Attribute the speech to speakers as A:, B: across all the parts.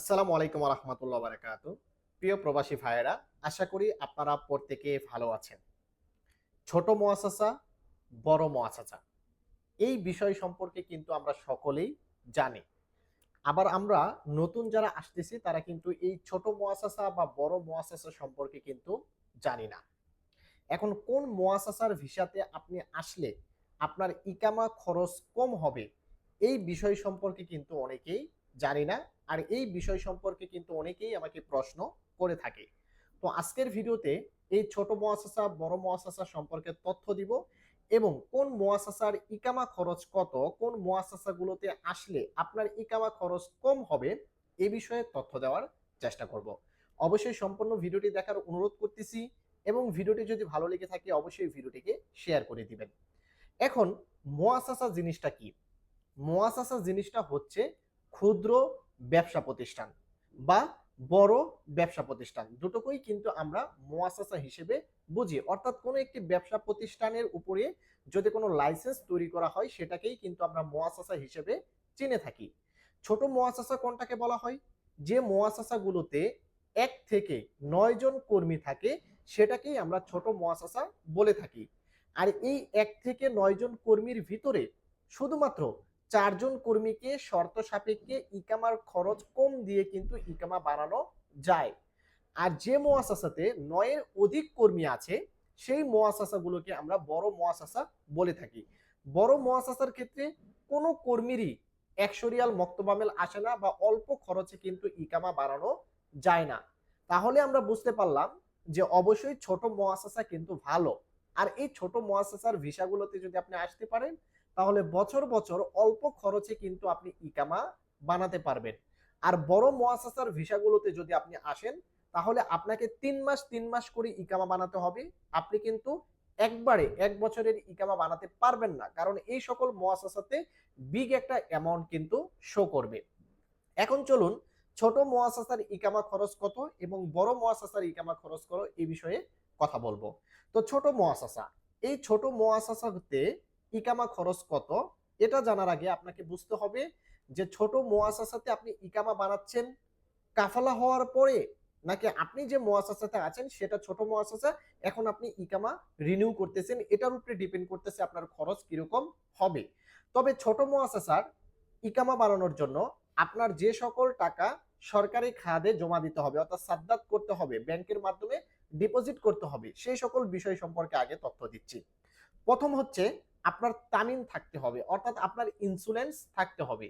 A: আসসালামু আলাইকুম রহমতুল্লাহ বারাকাত প্রিয় প্রবাসী ভাইয়েরা, আশা করি আপনারা প্রত্যেকে ভালো আছেন। ছোট মোয়াসাসা, বড় মোয়াসাসা। এই বিষয় সম্পর্কে কিন্তু আমরা সকলেই জানি। আবার আমরা নতুন যারা আসতেছি, তারা কিন্তু এই ছোট মোয়াসাসা বা বড় মোয়াসাসা সম্পর্কে কিন্তু জানি না। এখন কোন মোয়াসাসার ভিসাতে আপনি আসলে আপনার ইকামা খরচ কম হবে, এই বিষয় সম্পর্কে কিন্তু অনেকেই জানি না। আর এই বিষয় সম্পর্কে কিন্তু অনেকেই আমাকে প্রশ্ন করে থাকে। তো আজকের ভিডিওতে এই ছোট মোয়াসাসা বড় মোয়াসাসা সম্পর্কে তথ্য দিব এবং কোন মোয়াসাসার ইকামা খরচ কত, কোন মোয়াসাসাগুলোতে আসলে আপনার ইকামা খরচ কম হবে, এ বিষয়ে তথ্য দেওয়ার চেষ্টা করব। অবশ্যই সম্পূর্ণ ভিডিওটি দেখার অনুরোধ করতেছি এবং ভিডিওটি যদি ভালো লেগে থাকে অবশ্যই ভিডিওটিকে শেয়ার করে দিবেন। এখন মোয়াসাসা জিনিসটা কি? মোয়াসাসা জিনিসটা হচ্ছে ক্ষুদ্র ব্যবসা প্রতিষ্ঠান বা বড় ব্যবসা প্রতিষ্ঠান। দুটোকেই কিন্তু আমরা মোয়াসাসা হিসেবে বুঝি। অর্থাৎ কোনো একটি ব্যবসা প্রতিষ্ঠানের উপরে যদি কোনো লাইসেন্স তৈরি করা হয়, সেটাকেই কিন্তু আমরা মোয়াসাসা হিসেবে চিনে থাকি। ছোট মোয়াসাসা কোনটাকে বলা হয়? যে মোয়াসাসাগুলোতে এক থেকে নয় জন কর্মী থাকে, সেটাকেই আমরা ছোট মোয়াসাসা বলে থাকি। আর এই এক থেকে নয় জন কর্মীর ভিতরে শুধুমাত্র চারজন কর্মীকে, শর্ত সাপেক্ষে ইকামার খরচ কম দিয়ে কিন্তু ইকামা বানানো যায়। আর যে মোয়াসাসাতে নয়ের অধিক কর্মী আছে, সেই মোয়াসাসাগুলোকে আমরা বড় মোয়াসাসা বলে থাকি। বড় মোয়াসাসার ক্ষেত্রে কোনো কর্মীরই একশো রিয়াল মক্তবামেল আসে না বা অল্প খরচে কিন্তু ইকামা বাড়ানো যায় না। তাহলে আমরা বুঝতে পারলাম যে অবশ্যই ছোট মোয়াসাসা কিন্তু ভালো। আর এই ছোট মোয়াসাসার ভিসাগুলোতে যদি আপনি আসতে পারেন তাহলে বছর বছর অল্প খরচে কিন্তু আপনি ইকামা বানাতে পারবেন। আর বড় মোয়াসাসার ভিসাগুলোতে যদি আপনি আসেন, তাহলে আপনাকে তিন মাস তিন মাস করে ইকামা বানাতে হবে। আপনি কিন্তু একবারে, এক বছরের ইকামা বানাতে পারবেন না, কারণ এই সকল মোয়াসাসাতে বিগ একটা অ্যামাউন্ট কিন্তু শো করবে। এখন চলুন, ছোট মোয়াসাসার ইকামা খরচ কত এবং বড় মোয়াসাসার ইকামা খরচ কত এই বিষয়ে কথা বলব। তো ছোট মোয়াসাসা এই ছোট মোয়াসাসাতে ইকামা খরচ কত? এটা জানার আগে আপনাকে বুঝতে হবে যে ছোট মোয়াসাসাতে আপনি ইকামা বানাচ্ছেন কাফালা হওয়ার পরে, নাকি আপনি যে মোয়াসাসাতে আছেন সেটা ছোট মোয়াসাসা এখন আপনি ইকামা রিনিউ করতেছেন, এটার উপরে ডিপেন্ড করতেছে আপনার খরচ কীরকম হবে। তবে ছোট মোয়াসাসার ইকামা বানানোর জন্য আপনার যে সকল টাকা সরকারি খাদে জমা দিতে হবে, অর্থাৎ সাদ্দাত করতে হবে, ব্যাংকের মাধ্যমে ডিপোজিট করতে হবে, সেই সকল বিষয় সম্পর্কে আগে তথ্য দিচ্ছি। প্রথম হচ্ছে আপনার তামিন থাকতে হবে, অর্থাৎ আপনার ইন্স্যুরেন্স থাকতে হবে।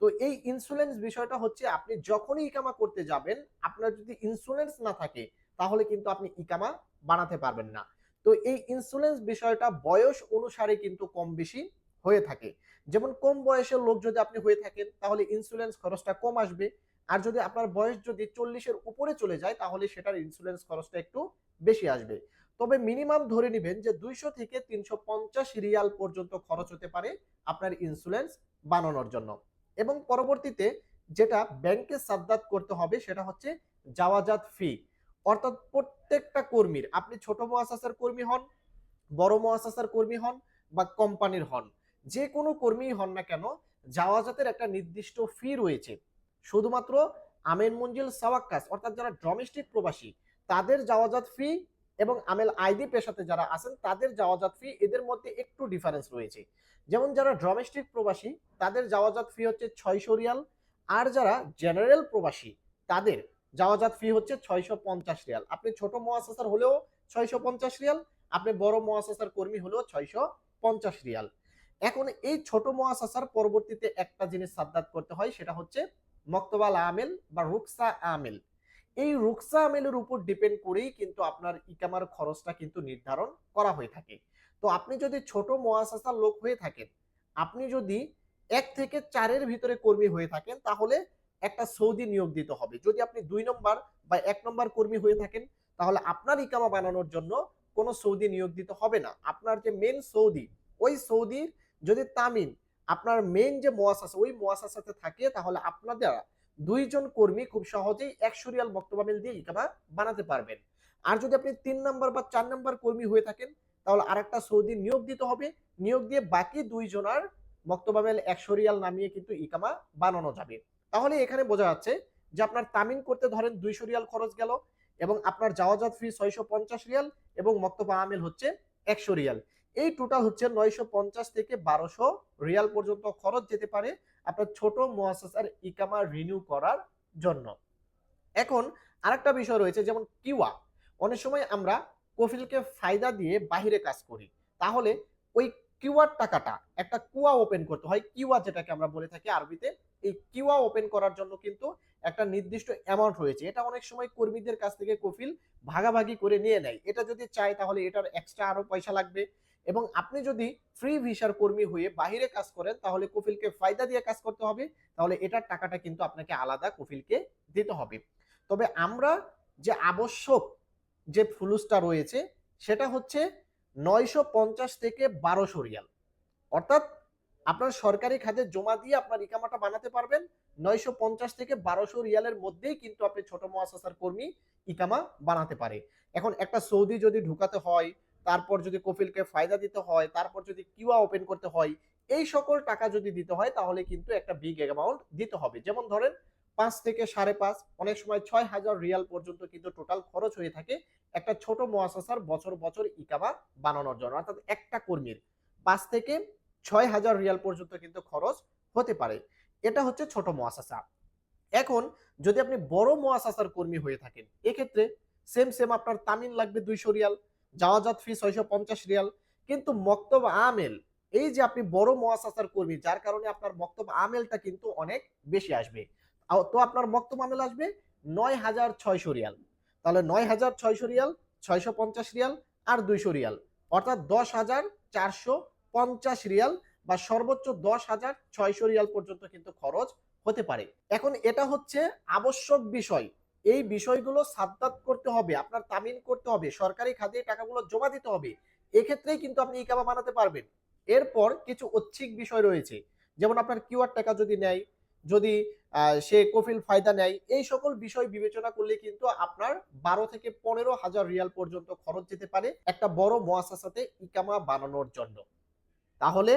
A: তো এই ইন্স্যুরেন্স বিষয়টা হচ্ছে, আপনি যখনই ইকামা করতে যাবেন, আপনার যদি ইন্স্যুরেন্স না থাকে, তাহলে কিন্তু আপনি ইকামা বানাতে পারবেন না। তো এই ইন্স্যুরেন্স বিষয়টা বয়স অনুসারে কিন্তু কম বেশি হয়ে থাকে। যেমন কম বয়সের লোক যদি আপনি হয়ে থাকেন, তাহলে ইন্স্যুরেন্স খরচটা কম আসবে। আর যদি আপনার বয়স যদি চল্লিশের উপরে চলে যায়, তাহলে সেটার ইন্স্যুরেন্স খরচটা একটু বেশি আসবে। তবে মিনিমাম ধরে নেবেন যে দুইশো থেকে তিনশো পঞ্চাশ রিয়াল পর্যন্ত খরচ হতে পারে আপনার ইন্স্যুরেন্স বানানোর জন্য। এবং পরবর্তীতে যেটা ব্যাংকে সাদ্দাত করতে হবে সেটা হচ্ছে জাওয়াজাত ফি অর্থাৎ প্রত্যেকটা কর্মীর, আপনি ছোট মহাশাসার কর্মী হন, বড় মহাশাসার কর্মী হন বা কোম্পানির হন, যে কোনো কর্মী হন না কেন জাওয়াজাতের একটা নির্দিষ্ট ফি রয়েছে। শুধুমাত্র আমেন মঞ্জিল সাওয়াক্কাস অর্থাৎ যারা ডোমেস্টিক প্রবাসী, তাদের জাওয়াজাত ফি এবং আমেল আইডি পেশাতে যারা আছেন, তাদের জাওয়াজাত ফি এদের মধ্যে একটু ডিফারেন্স রয়েছে। যেমন যারা ডোমেস্টিক প্রবাসী, তাদের জাওয়াজাত ফি হচ্ছে ছয়শো রিয়াল। আর যারা জেনারেল প্রবাসী, তাদের জাওয়াজাত ফি হচ্ছে ছয়শো পঞ্চাশ রিয়াল। আপনি ছোট মহাশাসার হলেও ছয়শো পঞ্চাশ রিয়াল, আপনি বড় মহাশাসার কর্মী হলেও ছয়শো পঞ্চাশ রিয়াল। এখন এই ছোট মহাশাসার পরবর্তীতে একটা জিনিস সাদ্দাত করতে হয়, সেটা হচ্ছে মক্তবাল আমেল বা রুকসা আমেল। এই রুকসা আমেলের উপর ডিপেন্ড করেই কিন্তু আপনার ইকামার খরচটা কিন্তু নির্ধারণ করা হয়ে থাকে। তো আপনি যদি ছোট মহাশাসার লোক হয়ে থাকেন, আপনি যদি এক থেকে চারের ভিতরে কর্মী হয়ে থাকেন, তাহলে একটা সৌদি নিয়োগ দিতে হবে। যদি আপনি দুই নম্বর বা এক নম্বর কর্মী হয়ে থাকেন, তাহলে আপনার ইকামা বানানোর জন্য কোনো সৌদি নিয়োগ দিতে হবে না। আপনার যে মেন সৌদি, ওই সৌদির যদি তামিন আপনার মেন যে মোয়াসাসা ওই মোয়াসাসাতে থাকে, তাহলে আপনাদের দুইজন কর্মী খুব সহজেই একশো রিয়াল বক্তব্য দিয়ে ইকামা বানাতে পারবেন। আর যদি আপনি তিন নম্বর বা চার নম্বর কর্মী হয়ে থাকেন, তাহলে আরেকটা সৌদি নিয়োগ দিতে হবে। নিয়োগ দিয়ে বাকি দুইজনার বক্তব্য একশো রিয়াল নামিয়ে কিন্তু ইকামা বানানো যাবে। তাহলে এখানে বোঝা যাচ্ছে যে আপনার তামিন করতে ধরেন দুইশো রিয়াল খরচ গেল এবং আপনার যাওয়াজাত ফি ছয়শো পঞ্চাশ রিয়াল এবং মক্তবা আমেল হচ্ছে একশো রিয়াল এই টোটাল হচ্ছে নয়শো পঞ্চাশ থেকে বারোশো রিয়াল পর্যন্ত খরচ যেতে পারে আপনার ছোট মোয়াসাসার ইকামা রিনিউ করার জন্য। এখন আরেকটা বিষয় রয়েছে, যেমন কিওয়া অনেক সময় আমরা কফিলকে ফায়দা দিয়ে বাহিরে কাজ করি। তাহলে ওই কিউআর টাকাটা একটা কুয়া ওপেন করতে হয় কিউয়া যেটাকে আমরা বলে থাকি আরবিতে, এই কিউয়া ওপেন করার জন্য কিন্তু একটা নির্দিষ্ট অ্যামাউন্ট রয়েছে। এটা অনেক সময় কর্মীদের কাছ থেকে কফিল ভাগাভাগি করে নিয়ে নেয়। এটা যদি চায় তাহলে এটার এক্সট্রা আরও পয়সা লাগবে। এবং আপনি যদি ফ্রি ভিসার কর্মী হয়ে বাহিরে কাজ করেন, তাহলে কফিলকে ফায়দা দিয়ে কাজ করতে হবে। তাহলে এটার টাকাটা কিন্তু আপনাকে আলাদা কফিলকে দিতে হবে। তবে আমরা যে আবশ্যক যে ফুলুসটা রয়েছে, সেটা হচ্ছে নয়শো পঞ্চাশ থেকে বারোশো রিয়াল। অর্থাৎ আপনার সরকারি খাতে জমা দিয়ে আপনার ইকামাটা বানাতে পারবেন। নয়শো পঞ্চাশ থেকে বারোশো রিয়ালের মধ্যেই কিন্তু আপনি ছোট মহাসাসার কর্মী ইকামা বানাতে পারে। এখন একটা সৌদি যদি ঢুকাতে হয় তারপর যদি কফিলকে ফায়দা দিতে হয়, তারপর যদি কিউয়া ওপেন করতে হয়, এই সকল টাকা যদি দিতে হয়, তাহলে কিন্তু একটা বিগ অ্যামাউন্ট দিতে হবে। যেমন ধরেন, পাঁচ থেকে সাড়ে পাঁচ, অনেক সময় ছয় হাজার রিয়াল পর্যন্ত কিন্তু টোটাল খরচ হয়ে থাকে একটা ছোট মহাসাসার বছর বছর ইকামা বানানোর জন্য। অর্থাৎ একটা কর্মীর পাঁচ থেকে ছয় হাজার রিয়াল পর্যন্ত কিন্তু খরচ হতে পারে। এটা হচ্ছে ছোট মহাসাসা এখন যদি আপনি বড় মহাসাসার কর্মী হয়ে থাকেন, এক্ষেত্রে সেম সেম আপনার তামিল লাগবে দুইশো রিয়াল যাওয়াজাত ফি ছয়শো পঞ্চাশ রিয়াল। কিন্তু মক্তব আমেল, এই যে আপনি বড় মহাসাসার কর্মী, যার কারণে আপনার মক্তব আমেলটা কিন্তু অনেক বেশি আসবে। তো আপনার মক্তব আমেল আসবে নয় হাজার ছয়শো রিয়াল। তাহলে নয় হাজার ছয়শো রিয়াল, ছয়শো পঞ্চাশ রিয়াল আর দুইশো রিয়াল। অর্থাৎ দশ হাজার চারশো পঞ্চাশ রিয়াল বা সর্বোচ্চ দশ হাজার ছয়শো রিয়াল পর্যন্ত কিন্তু খরচ হতে পারে। এখন এটা হচ্ছে আবশ্যক বিষয়। এই বিষয়গুলো সাদ্দাত করতে হবে, আপনার তামিন করতে হবে, সরকারি খাতে টাকাগুলো জমা দিতে হবে, এক্ষেত্রেই কিন্তু আপনি ইকামা বানাতে পারবেন। এরপর কিছু ঐচ্ছিক বিষয় রয়েছে, যেমন আপনার কিউআর টাকা যদি নেয়, যদি সে কফিল ফায়দা নেয়, এই সকল বিষয় বিবেচনা করলে কিন্তু আপনার বারো থেকে পনেরো হাজার রিয়াল পর্যন্ত খরচ যেতে পারে একটা বড় মোয়াসাসাতে ইকামা বানানোর জন্য। তাহলে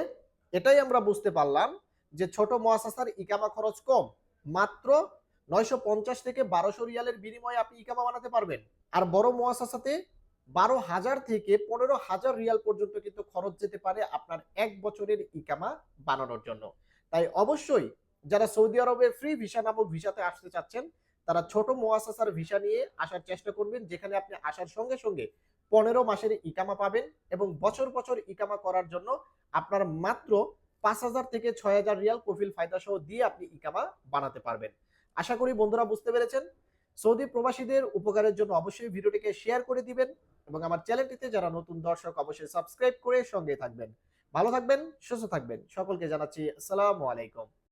A: এটাই আমরা বুঝতে পারলাম যে ছোট মোয়াসাসার ইকামা খরচ কম, মাত্র নয়শো পঞ্চাশ থেকে বারোশো রিয়ালের বিনিময়ে আপনি ইকামা বানাতে পারবেন। আর বড় মোয়াসাসাতে বারো হাজার থেকে পনেরো হাজার রিয়াল পর্যন্ত কিন্তু খরচ যেতে পারে আপনার এক বছরের ইকামা বানানোর জন্য। তাই অবশ্যই যারা সৌদি আরবে ফ্রি ভিসা নামক ভিসাতে আসতে চাচ্ছেন, তারা ছোট মোয়াসাসার ভিসা নিয়ে আসার চেষ্টা করবেন, যেখানে আপনি আসার সঙ্গে সঙ্গে পনেরো মাসের ইকামা পাবেন এবং বছর বছর ইকামা করার জন্য আপনার মাত্র পাঁচ হাজার থেকে ছয় হাজার রিয়াল কফিল ফায়দা সহ দিয়ে আপনি ইকামা বানাতে পারবেন। আশা করি বন্ধুরা বুঝতে পেরেছেন। সৌদি প্রবাসীদের উপকারের জন্য অবশ্যই ভিডিওটিকে শেয়ার করে দিবেন এবং আমার চ্যানেলটিতে যারা নতুন দর্শক অবশ্যই সাবস্ক্রাইব করে সঙ্গে থাকবেন। ভালো থাকবেন, সুস্থ থাকবেন। সকলকে জানাচ্ছি, আসসালামু আলাইকুম।